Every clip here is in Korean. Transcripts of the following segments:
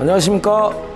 안녕하십니까.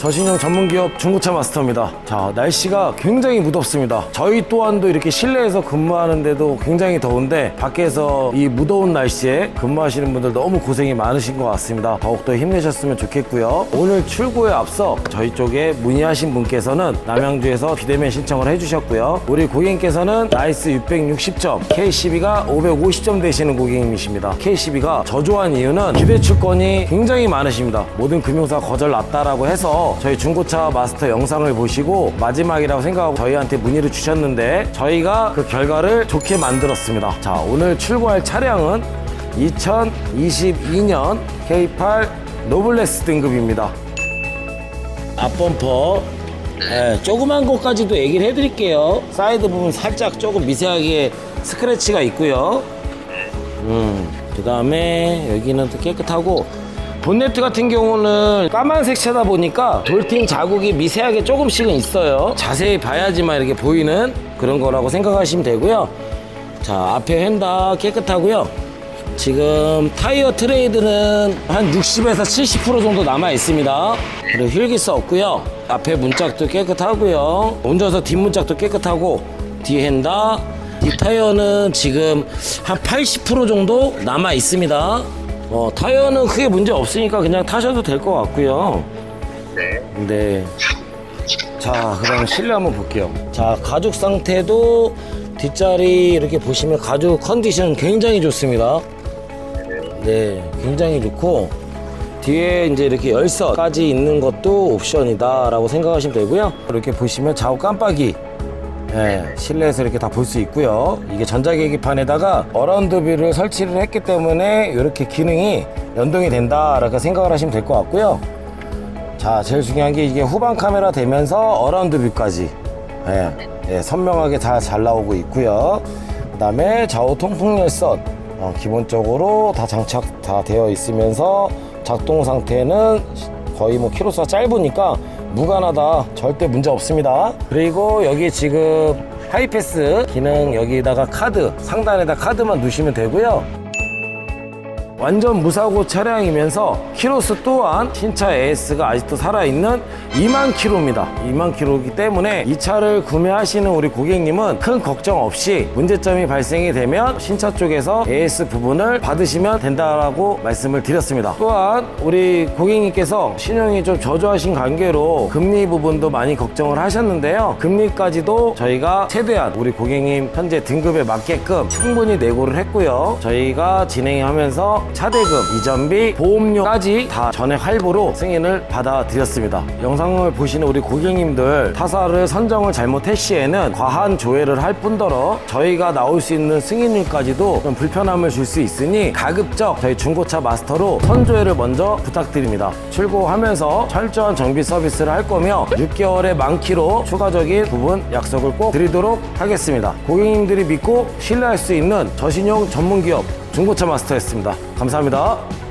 저신형 전문기업 중고차 마스터입니다. 자, 날씨가 굉장히 무덥습니다. 저희 또한도 이렇게 실내에서 근무하는데도 굉장히 더운데 밖에서 이 무더운 날씨에 근무하시는 분들 너무 고생이 많으신 것 같습니다. 더욱더 힘내셨으면 좋겠고요. 오늘 출고에 앞서 저희 쪽에 문의하신 분께서는 남양주에서 비대면 신청을 해주셨고요. 우리 고객님께서는 나이스 660점, K12가 550점 되시는 고객님이십니다. K12가 저조한 이유는 기대출권이 굉장히 많으십니다. 모든 금융사 거절 났다라고 해서 저희 중고차 마스터 영상을 보시고 마지막이라고 생각하고 저희한테 문의를 주셨는데 저희가 그 결과를 좋게 만들었습니다. 자, 오늘 출고할 차량은 2022년 K8 노블레스 등급입니다. 앞범퍼 예, 조그만 것까지도 얘기를 해드릴게요. 사이드 부분 살짝 조금 미세하게 스크래치가 있고요. 음, 그 다음에 여기는 또 깨끗하고 본네트 같은 경우는 까만색 차다 보니까 돌팅 자국이 미세하게 조금씩은 있어요. 자세히 봐야지만 이렇게 보이는 그런 거라고 생각하시면 되고요. 자, 앞에 휀다 깨끗하고요. 지금 타이어 트레이드는 한 60에서 70% 정도 남아 있습니다. 그리고 휠기스 없고요. 앞에 문짝도 깨끗하고요. 운전석 뒷문짝도 깨끗하고 뒤 핸다 이 타이어는 지금 한 80% 정도 남아 있습니다. 어, 타이어는 크게 문제 없으니까 그냥 타셔도 될 것 같고요. 네. 네. 자, 그럼 실내 한번 볼게요. 자, 가죽 상태도 뒷자리 이렇게 보시면 가죽 컨디션 굉장히 좋습니다. 네, 굉장히 좋고 뒤에 이제 이렇게 열선까지 있는 것도 옵션이다라고 생각하시면 되고요. 이렇게 보시면 좌우 깜빡이 네, 실내에서 이렇게 다 볼 수 있고요. 이게 전자계기판에다가 어라운드 뷰를 설치를 했기 때문에 이렇게 기능이 연동이 된다라고 생각을 하시면 될 것 같고요. 자, 제일 중요한 게 이게 후방 카메라 되면서 어라운드 뷰까지 예, 예, 선명하게 다 잘 나오고 있고요. 그다음에 좌우 통풍 열선 어, 기본적으로 다 장착 다 되어 있으면서 작동 상태는 거의 뭐 키로수가 짧으니까 무관하다 절대 문제 없습니다. 그리고 여기 지금 하이패스 기능 여기다가 카드 상단에다 카드만 두시면 되고요. 완전 무사고 차량이면서 키로수 또한 신차 AS가 아직도 살아있는 2만 킬로입니다. 2만 킬로이기 때문에 이 차를 구매하시는 우리 고객님은 큰 걱정 없이 문제점이 발생이 되면 신차 쪽에서 AS 부분을 받으시면 된다라고 말씀을 드렸습니다. 또한 우리 고객님께서 신용이 좀 저조하신 관계로 금리 부분도 많이 걱정을 하셨는데요. 금리까지도 저희가 최대한 우리 고객님 현재 등급에 맞게끔 충분히 내고를 했고요. 저희가 진행하면서 차대금, 이전비, 보험료까지 다 전액 할부로 승인을 받아드렸습니다. 영상을 보시는 우리 고객님들 타사를 선정을 잘못할 시에는 과한 조회를 할 뿐더러 저희가 나올 수 있는 승인율까지도 좀 불편함을 줄 수 있으니 가급적 저희 중고차 마스터로 선조회를 먼저 부탁드립니다. 출고하면서 철저한 정비 서비스를 할 거며 6개월의 만키로 추가적인 부분 약속을 꼭 드리도록 하겠습니다. 고객님들이 믿고 신뢰할 수 있는 저신용 전문기업 중고차 마스터였습니다. 감사합니다.